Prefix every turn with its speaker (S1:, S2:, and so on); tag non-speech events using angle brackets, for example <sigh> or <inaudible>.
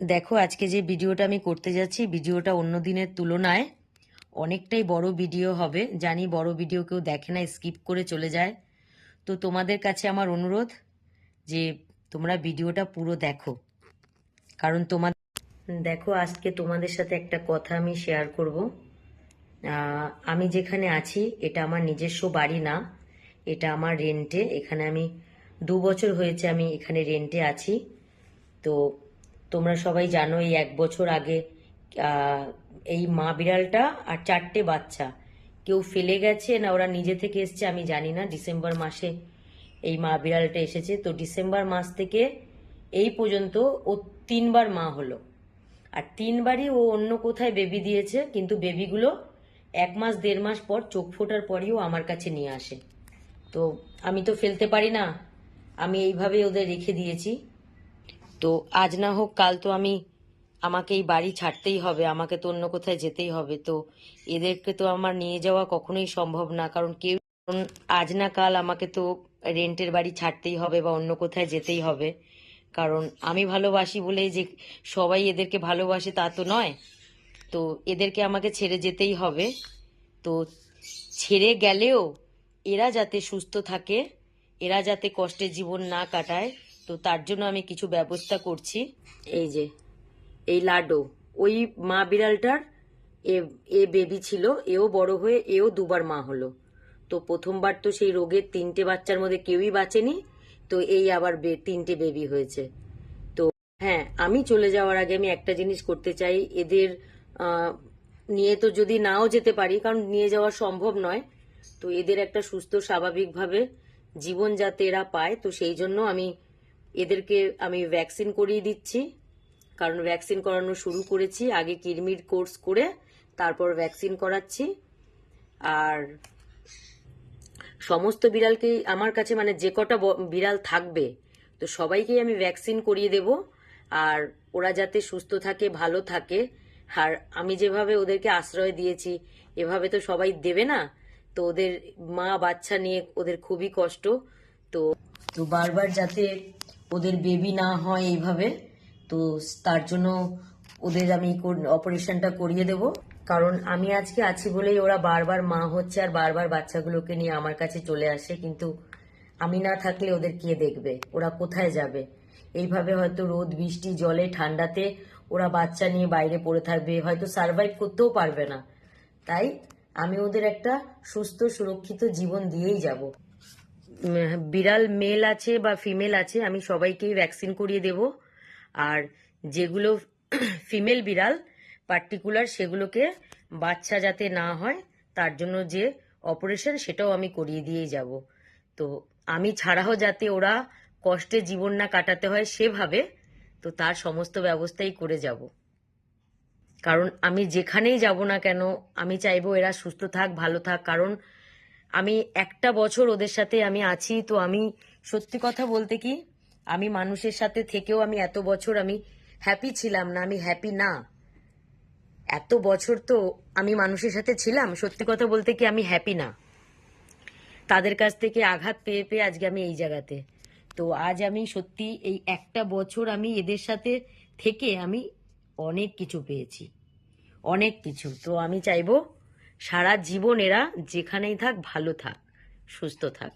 S1: দেখো, আজকে যে ভিডিওটা আমি করতে যাচ্ছি, ভিডিওটা অন্য দিনের তুলনায় অনেকটাই বড় ভিডিও হবে। জানি বড় ভিডিও কেউ দেখে না, স্কিপ করে চলে যায়। তো তোমাদের কাছে আমার অনুরোধ যে তোমরা ভিডিওটা পুরো দেখো। কারণ তোমার দেখো, আজকে তোমাদের সাথে একটা কথা আমি শেয়ার করব। আমি যেখানে আছি, এটা আমার নিজস্ব বাড়ি না, এটা আমার রেন্টে এখানে আমি দু বছর হয়েছে আমি এখানে রেন্টে আছি। তো তোমরা সবাই জানো এই এক বছর আগে এই মা বিড়ালটা আর চারটে বাচ্চা। কেউ ফেলে গেছে না ওরা নিজে থেকে এসছে আমি জানি না, ডিসেম্বর মাসে এই মা বিড়ালটা এসেছে। তো ডিসেম্বর মাস থেকে এই পর্যন্ত ও তিনবার মা হলো। আর তিনবারই ও অন্য কোথায় বেবি দিয়েছে, কিন্তু বেবিগুলো এক মাস, দেড় মাস পর চোখ ফোটার পরেই ও আমার কাছে নিয়ে আসে। তো আমি তো ফেলতে পারি না, আমি এইভাবে ওদের রেখে দিয়েছি। তো আজ না হোক কাল তো আমি আমাকে এই বাড়ি ছাড়তেই হবে, আমাকে তো অন্য কোথায় যেতেই হবে। তো এদেরকে তো আমার নিয়ে যাওয়া কখনোই সম্ভব না, কারণ কেউ আজ না কাল আমাকে তো রেন্টের বাড়ি ছাড়তেই হবে বা অন্য কোথায় যেতেই হবে। কারণ আমি ভালোবাসি বলেই যে সবাই এদেরকে ভালোবাসে তা তো নয়। তো এদেরকে আমাকে ছেড়ে যেতেই হবে। তো ছেড়ে গেলেও এরা যাতে সুস্থ থাকে, এরা যাতে কষ্টের জীবন না কাটায় তো তার জন্য আমি কিছু ব্যবস্থা করছি। এই যে, এই লাডো ওই মা বিড়ালটার এ এ বেবি ছিল, এও বড় হয়ে এও দুবার মা হলো। তো প্রথমবার তো সেই রোগের তিনটে বাচ্চার মধ্যে কেউই বাঁচেনি, তো এই আবার তিনটে বেবি হয়েছে। তো হ্যাঁ আমি চলে যাওয়ার আগে আমি একটা জিনিস করতে চাই। এদের নিয়ে তো যদি নাও যেতে পারি, কারণ নিয়ে যাওয়া সম্ভব নয়, তো এদের একটা সুস্থ স্বাভাবিকভাবে জীবন যাতে এরা পায়, তো সেই জন্য আমি এদেরকে আমি ভ্যাকসিন করিয়ে দিচ্ছি। কারণ ভ্যাকসিন করানো শুরু করেছি, আগে কিরমির কোর্স করে তারপর ভ্যাকসিন করাচ্ছি। আর সমস্ত বিড়ালকেই আমার কাছে মানে যে কটা বিড়াল থাকবে, তো সবাইকেই আমি ভ্যাকসিন করিয়ে দেব। আর ওরা যাতে সুস্থ থাকে, ভালো থাকে, আর আমি যেভাবে ওদেরকে আশ্রয় দিয়েছি, এভাবে তো সবাই দেবে না, তো ওদের মা বাচ্চা নিয়ে ওদের খুবই কষ্ট। তো তো বারবার যাতে ওদের বেবি না হয় এইভাবে, তো তার জন্য ওদের আমি অপারেশনটা করিয়ে দেব। কারণ আমি আজকে আছি বলেই ওরা বারবার মা হচ্ছে আর বারবার বাচ্চাগুলোকে নিয়ে আমার কাছে চলে আসে, কিন্তু আমি না থাকলে ওদের কে দেখবে? ওরা কোথায় যাবে? এইভাবে হয়তো রোদ, বৃষ্টি, জলে, ঠান্ডাতে ওরা বাচ্চা নিয়ে বাইরে পড়ে থাকবে, হয়তো সার্ভাইভ করতেও পারবে না। তাই আমি ওদের একটা সুস্থ, সুরক্ষিত জীবন দিয়েই যাব। বিড়াল মেল আছে বা ফিমেল আছে, আমি সবাইকেই ভ্যাকসিন করিয়ে দেব। আর যেগুলো <coughs> ফিমেল বিড়াল পার্টিকুলার সেগুলোকে বাচ্চা যাতে না হয়, তার জন্য যে অপারেশন সেটাও আমি করিয়ে দিয়েই যাব। তো আমি ছাড়াও যাতে ওরা কষ্টে জীবন না কাটাতে হয় সেভাবে, তো তার সমস্ত ব্যবস্থাই করে যাব। কারণ আমি যেখানেই যাব না কেন, আমি চাইব এরা সুস্থ থাক, ভালো থাক। কারণ আমি একটা বছর ওদের সাথে আমি আছি, তো আমি সত্যি কথা বলতে কি, আমি মানুষের সাথে থেকেও আমি এত বছর আমি হ্যাপি ছিলাম না, আমি হ্যাপি না। এত বছর তো আমি মানুষের সাথে ছিলাম, সত্যি কথা বলতে কি আমি হ্যাপি না। তাদের কাছ থেকে আঘাত পেয়ে পেয়ে আজকে আমি এই জায়গাতে। তো আজ আমি সত্যি এই একটা বছর আমি এদের সাথে থেকে আমি অনেক কিছু পেয়েছি। অনেক কিছু। তো আমি চাইব সারা জীবন এরা যেখানেই থাক ভালো থাক সুস্থ থাক।